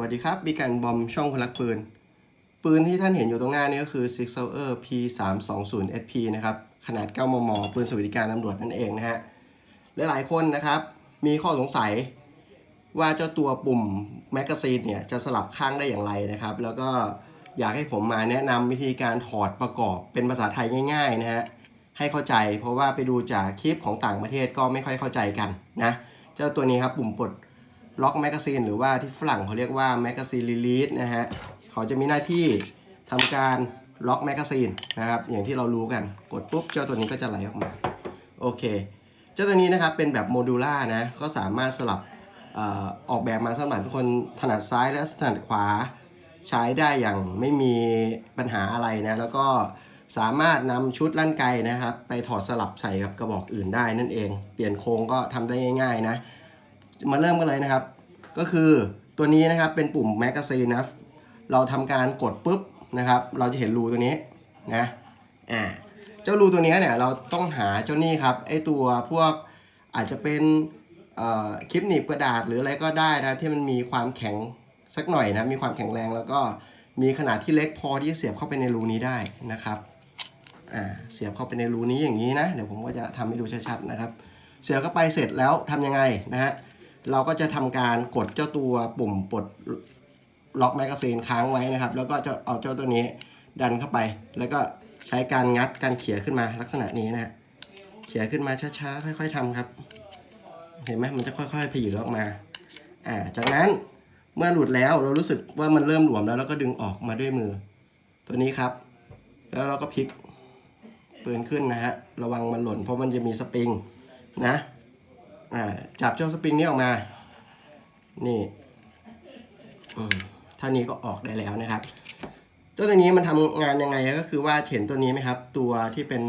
วัสดีครับบีกันบอมช่องคนรักปืน ปืนที่ท่านเห็นอยู่ตรงหน้านี้ก็คือ Six Sauer P 3 2 0 SP นะครับ ขนาด 9 มม ปืนสวัสดิการตำรวจนั่นเองนะฮะ หลายๆคนนะครับ มีข้อสงสัยว่าเจ้าตัวปุ่มแมกกาซีนเนี่ยจะสลับข้างได้อย่างไรนะครับ แล้วก็อยากให้ผมมาแนะนำวิธีการถอดประกอบเป็นภาษาไทยง่ายๆนะฮะ ให้เข้าใจเพราะว่าไปดูจากคลิปของต่างประเทศก็ไม่ค่อยเข้าใจกันนะ เจ้าตัวนี้ครับปุ่มปลด ล็อกแมกกาซีนหรือว่าที่ฝรั่งเขาเรียกว่าแมกกาซีนรีลีสนะฮะเขาจะมีหน้าที่ทำการล็อกแมกกาซีนนะครับอย่างที่เรารู้กันกดปุ๊บเจ้าตัวนี้ก็จะไหลออกมาโอเค เจ้าตัวนี้นะครับเป็นแบบโมดูล่านะก็สามารถสลับออออกแบบมาสำหรับทุกคนถนัดซ้ายและถนัดขวาใช้ได้อย่างไม่มีปัญหาอะไรนะแล้วก็สามารถนำชุดลั่นไกนะครับ ไปถอดสลับใส่กับกระบอกอื่นได้นั่นเอง เปลี่ยนโครงก็ทำได้ง่าย ๆ นะ มาเริ่มกันเลยนะครับ ก็คือตัวนี้นะครับเป็นปุ่มแมกกาซีนนะเราทำการกดปุ๊บนะครับ เราจะเห็นรูตัวนี้นะอ่าเจ้ารูตัวนี้เนี่ยเราต้องหาเจ้านี่ครับไอตัวพวกอาจจะเป็นคลิปหนีบกระดาษหรืออะไรก็ได้นะที่มันมีความแข็งสักหน่อยนะมีความแข็งแรงแล้วก็มีขนาดที่เล็กพอที่จะเสียบเข้าไปในรูนี้ได้นะครับอ่าเสียบเข้าไปในรูนี้อย่างนี้นะ เดี๋ยวผมก็จะทำให้ดูชัดๆนะครับ เสียบเข้าไปเสร็จแล้วทำยังไงนะฮะ เราก็จะทำการกดเจ้าตัวปุ่มปลดล็อกแมกกาซีนค้างไว้นะครับ แล้วก็จะเอาเจ้าตัวนี้ดันเข้าไป แล้วก็ใช้การงัดการเขี่ยขึ้นมาลักษณะนี้นะฮะเขี่ยขึ้นมาช้าๆค่อย ๆทำครับ เห็นไหมมันจะค่อยๆผยออกมา อ่า จากนั้นเมื่อหลุดแล้วเรารู้สึกว่ามันเริ่มหลวมแล้วเราก็ดึงออกมาด้วยมือ ตัวนี้ครับ แล้วเราก็พลิกปืนขึ้นนะฮะระวังมันหล่นเพราะมันจะมีสปริงนะ จับเจ้าสปริงนี้ออกมา นี่ท่านี้ก็ออกได้แล้วนะครับ เจ้าตัวนี้มันทำงานยังไงก็คือว่าเห็นตัวนี้ไหมครับ ตัวที่เป็น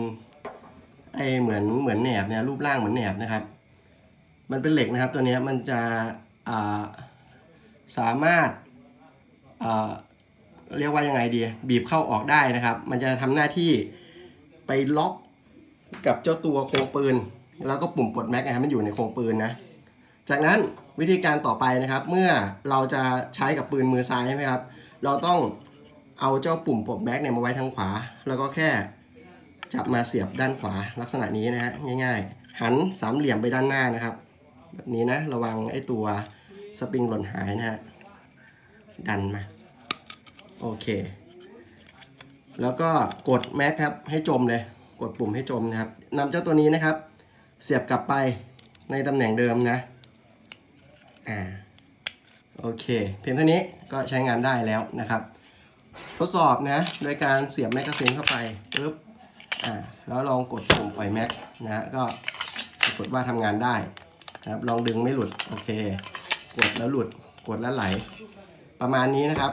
ไอเหมือนเหมือนแหนบเนี่ยรูปร่างเหมือนแหนบนะครับ มันเป็นเหล็กนะครับ ตัวนี้มันจะาสามารถาเรียกว่ายังไงดี บีบเข้าออกได้นะครับ มันจะทำหน้าที่ไปล็อกกับเจ้าตัวโครงปืน แล้วก็ปุ่มปลดแม็กนะครับมันอยู่ในโครงปืนนะ จากนั้นวิธีการต่อไปนะครับ เมื่อเราจะใช้กับปืนมือซ้ายใช่ไหมครับ เราต้องเอาเจ้าปุ่มปลดแม็กเนี่ยมาไว้ทางขวา แล้วก็แค่จับมาเสียบด้านขวาลักษณะนี้นะฮะง่าย ๆ หันสามเหลี่ยมไปด้านหน้านะครับ แบบนี้นะระวังไอ้ตัวสปริงหล่นหายนะฮะดันมาโอเค แล้วก็กดแม็กครับให้จมเลย กดปุ่มให้จมนะครับนำเจ้าตัวนี้นะครับ เสียบกลับไปในตำแหน่งเดิมนะ อ่า โอเค เพียงเท่านี้ก็ใช้งานได้แล้วนะครับ ทดสอบนะ โดยการเสียบแมกกาซีนเข้าไปปึ๊บ อ่า แล้วลองกดปุ่มปล่อยแม็กนะฮะก็ปรากฏว่าทำงานได้นะครับ ลองดึงไม่หลุด โอเค กดแล้วหลุด กดแล้วไหล ประมาณนี้นะครับ